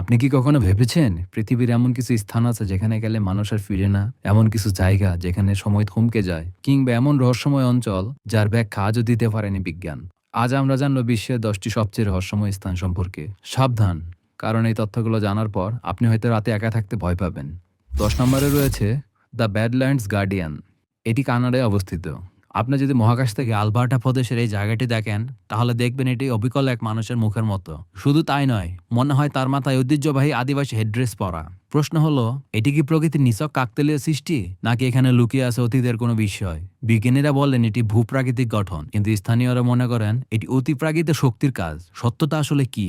আপনি কি কখনো ভেবেছেন পৃথিবীর এমন কিছু স্থান আছে যেখানে গেলে মানুষ আর ফিরে না? এমন কিছু জায়গা যেখানে সময় থমকে যায়, কিংবা এমন রহস্যময় অঞ্চল যার ব্যাখ্যা আজও দিতে পারেনি বিজ্ঞান? আজ আমরা জানব বিশ্বের দশটি সবচেয়ে রহস্যময় স্থান সম্পর্কে। সাবধান, কারণ এই তথ্যগুলো জানার পর আপনি হয়তো রাতে একা থাকতে ভয় পাবেন। দশ নম্বরে রয়েছে দ্য ব্যাডল্যান্ডস গার্ডিয়ান। এটি কানাডায় অবস্থিত। আপনি যদি মহাকাশ থেকে আলবার্টা প্রদেশের এই জায়গাটি দেখেন, তাহলে দেখবেন এটি অবিকল এক মানুষের মুখের মতো। শুধু তাই নয়, মনে হয় তার মাথায় ঐতিহ্যবাহী আদিবাসী হেডড্রেস পরা। প্রশ্ন হলো, এটি কি প্রকৃতির নিছক কাকতেলীয় সৃষ্টি, নাকি এখানে লুকিয়ে আছে অতীতের কোনো বিষয়? বিজ্ঞানীরা বলেন এটি ভূপ্রাকৃতিক গঠন, কিন্তু স্থানীয়রা মনে করেন এটি অতিপ্রাকৃত শক্তির কাজ। সত্যতা আসলে কি?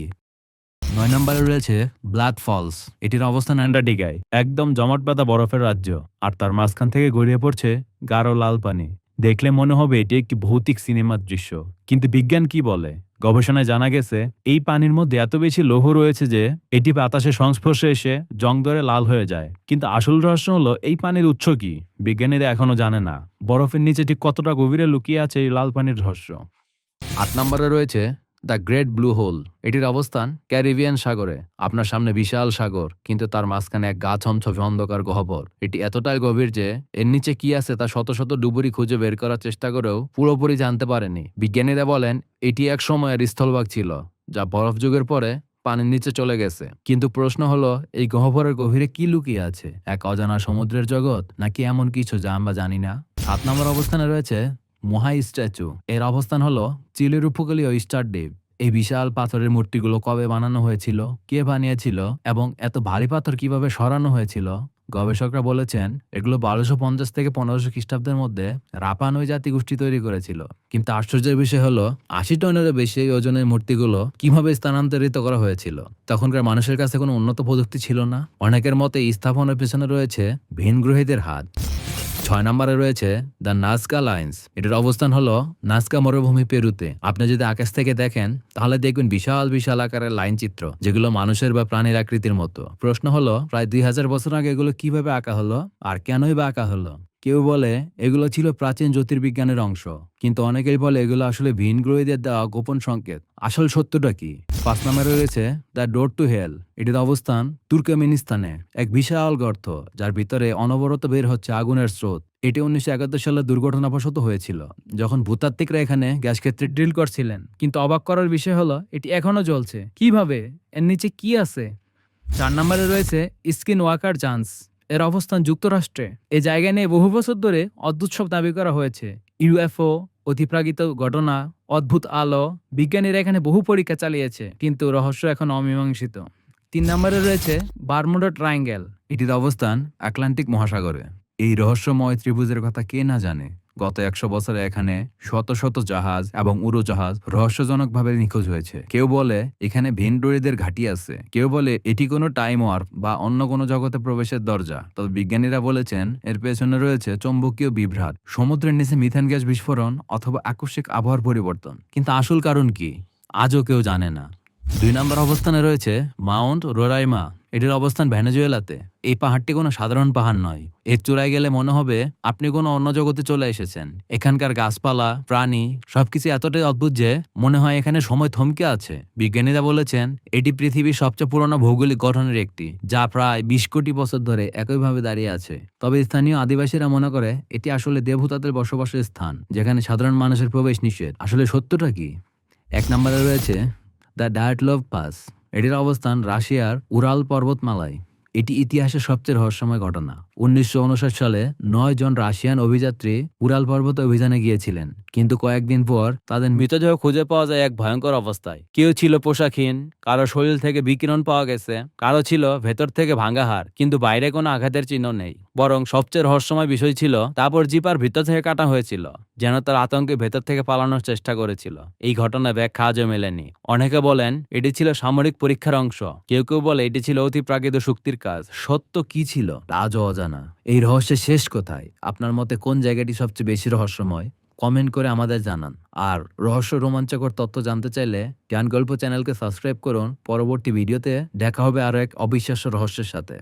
নয় নম্বরে রয়েছে ব্লাড ফলস। এটির অবস্থান অ্যান্টার্কটিকায়। একদম জমাট বাঁধা বরফের রাজ্য, আর তার মাঝখান থেকে গড়িয়ে পড়ছে গাঢ় লাল পানি। দেখলে মনে হবে এটি একটি ভৌতিক সিনেমার দৃশ্য। কিন্তু বিজ্ঞান কি বলে? গবেষণায় জানা গেছে, এই পানির মধ্যে এত বেশি লৌহ রয়েছে যে, এটি বাতাসে সংস্পর্শে এসে জং ধরে লাল হয়ে যায়। কিন্তু আসল রহস্য হলো, এই পানির উৎস কি? বিজ্ঞানীরা এখনও জানে না। বরফের নিচে ঠিক কতটা গভীরে লুকিয়ে আছে এই লাল পানির রহস্য? আট নম্বরে রয়েছে দ্য গ্রেট ব্লু হোল। এটির অবস্থান ক্যারিবিয়ান সাগরে। আপনার সামনে বিশাল সাগর, কিন্তু তার মাঝখানে এক গা ছমছমে অন্ধকার গহ্বর। এটি এতটাই গভীর যে, এর নিচে কি আছে তা শত শত ডুবুরি খুঁজে বের করার চেষ্টা করেও পুরোপুরি জানতে পারেনি। বিজ্ঞানীরা বলেন, এটি এক সময়ের স্থলভাগ ছিল, যা বরফ যুগের পরে পানির নিচে চলে গেছে। কিন্তু প্রশ্ন হলো, এই গহ্বরের গভীরে কি লুকিয়ে আছে? এক অজানা সমুদ্রের জগৎ, নাকি এমন কিছু যা আমরা জানি না? সাত নম্বর অবস্থানে রয়েছে মোহাই স্ট্যাচু এর অবস্থান হলো চিলের উপকূলীয় স্টার দ্বীপ। এই বিশাল পাথরের মূর্তিগুলো কবে বানানো হয়েছিল, কে বানিয়েছিল এবং এত ভারী পাথর কীভাবে সরানো হয়েছিল? গবেষকরা বলেছেন, এগুলো বারোশো পঞ্চাশ থেকে পনেরোশো খ্রিস্টাব্দের মধ্যে রাপানুই জাতি গোষ্ঠী তৈরি করেছিল। কিন্তু আশ্চর্যের বিষয় হলো, আশি টনেরও বেশি এই ওজনের মূর্তিগুলো কীভাবে স্থানান্তরিত করা হয়েছিল? তখনকার মানুষের কাছে কোনো উন্নত প্রযুক্তি ছিল না? অনেকের মতে স্থাপনের পেছনে রয়েছে ভিনগ্রহীদের হাত। ছয় নম্বরে রয়েছে দ্য নাজকা লাইন্স। এটার অবস্থান হলো নাজকা মরুভূমি পেরুতে। আপনি যদি আকাশ থেকে দেখেন, তাহলে দেখবেন বিশাল বিশাল আকারের লাইন চিত্র, যেগুলো মানুষের বা প্রাণীর আকৃতির মতো। প্রশ্ন হলো, প্রায় দুই হাজার বছর আগে এগুলো কীভাবে আঁকা হলো আর কেনই বা আঁকা হলো? কেউ বলে, এগুলো ছিল প্রাচীন জ্যোতির্বিজ্ঞানের অংশ, কিন্তু অনেকেই বলে এগুলো আসলে ভিন গ্রহীদের দেওয়া গোপন সংকেত। আসল সত্যটা কি? পাঁচ নম্বরে রয়েছে, দ্য ডোর টু হেল এটির অবস্থান তুর্কমেনিস্তানে, এক বিশাল গর্ত, যার ভিতরে অনবরত বের হচ্ছে আগুনের স্রোত। এটি উনিশশো একাত্তর সালে দুর্ঘটনাবশত হয়েছিল, যখন ভূতাত্ত্বিকরা এখানে গ্যাস ক্ষেত্রে ড্রিল করছিলেন। কিন্তু অবাক করার বিষয় হলো, এটি এখনও জ্বলছে। কীভাবে? এর নিচে কি আছে? চার নম্বরে রয়েছে স্কিন ওয়াকার চান্স এর অবস্থান যুক্তরাষ্ট্রে। এ জায়গা নিয়ে বহু বছর ধরে অদ্ভুত সব দাবি করা হয়েছে। ইউএফও, অতিপ্রাকৃত ঘটনা, অদ্ভুত আলো, বিজ্ঞানীরা এখানে বহু পরীক্ষা চালিয়েছে, কিন্তু রহস্য এখন অমীমাংসিত। তিন নম্বরে রয়েছে বারমুডা ট্রায়াঙ্গেল। এটির অবস্থান আটলান্টিক মহাসাগরে। এই রহস্যময় ত্রিভুজের কথা কে না জানে। গত একশো বছরে এখানে শত শত জাহাজ এবং উড়োজাহাজ রহস্যজনকভাবে নিখোঁজ হয়েছে। কেউ বলে এখানে ভেন্ডোরিদের ঘাঁটি আছে। কেউ বলে এটি কোনো টাইম ওয়ার্প বা অন্য কোনো জগতে প্রবেশের দরজা। তবে বিজ্ঞানীরা বলেছেন এর পেছনে রয়েছে চৌম্বকীয় বিভ্রাট, সমুদ্রের নিচে মিথেন গ্যাস বিস্ফোরণ অথবা আকস্মিক আবহাওয়ার পরিবর্তন। কিন্তু আসল কারণ কি? আজও কেউ জানে না। দুই নম্বর অবস্থানে রয়েছে মাউন্ট রোরাইমা। এটির অবস্থান ভেনেজুয়েলাতে। এই পাহাড়টি কোনো সাধারণ পাহাড় নয়। এর চূড়ায় গেলে মনে হবে আপনি কোনো অন্য জগতে চলে এসেছেন। এখানকার গাছপালা, প্রাণী সবকিছু এতটাই অদ্ভুত যে মনে হয় এখানে সময় থমকে আছে। বিজ্ঞানীরা বলেছেন, এটি পৃথিবীর সবচেয়ে পুরনো ভৌগোলিক গঠনের একটি, যা প্রায় বিশ কোটি বছর ধরে একইভাবে দাঁড়িয়ে আছে। তবে স্থানীয় আদিবাসীরা মনে করে, এটি আসলে দেবতাদের বসবাসের স্থান, যেখানে সাধারণ মানুষের প্রবেশ নিষেধ। আসলে সত্যটা কি? এক নম্বরে রয়েছে, দ্য ডায়াটলভ পাস। এটির অবস্থান রাশিয়ার উরাল পর্বতমালায়। এটি ইতিহাসের সবচেয়ে রহস্যময় ঘটনা। উনিশশো উনষাট সালে নয় জন রাশিয়ান অভিযাত্রী উরাল পর্বত অভিযানে গিয়েছিলেন। কিন্তু কয়েকদিন পর তাদের মৃতদেহ খুঁজে পাওয়া যায় এক ভয়ঙ্কর অবস্থায়। কেউ ছিল পোশাকহীন, কারও শরীর থেকে বিকিরণ পাওয়া গেছে, কারও ছিল ভেতর থেকে ভাঙ্গা হাড়, কিন্তু বাইরে কোনো আঘাতের চিহ্ন নেই। বরং সবচেয়ে রহস্যময় বিষয় ছিল, তারপর জিপার ভিতর থেকে কাটা হয়েছিল, যেন তার আতঙ্কে ভেতর থেকে পালানোর চেষ্টা করেছিল। এই ঘটনা ব্যাখ্যা আজও মেলেনি। অনেকে বলেন, এটি ছিল সামরিক পরীক্ষার অংশ। কেউ কেউ বলে, এটি ছিল অতি প্রাকৃত শক্তির কাজ। সত্য কি ছিল আজও অজানা। এই রহস্যের শেষ কোথায়? আপনার মতে কোন জায়গাটি সবচেয়ে বেশি রহস্যময়? কমেন্ট করে আমাদের জানান। আর রহস্য রোমাঞ্চকর তথ্য জানতে চাইলে জ্ঞান গল্প চ্যানেলকে সাবস্ক্রাইব করুন। পরবর্তী ভিডিওতে দেখা হবে আরও এক অবিশ্বাস্য রহস্যের সাথে।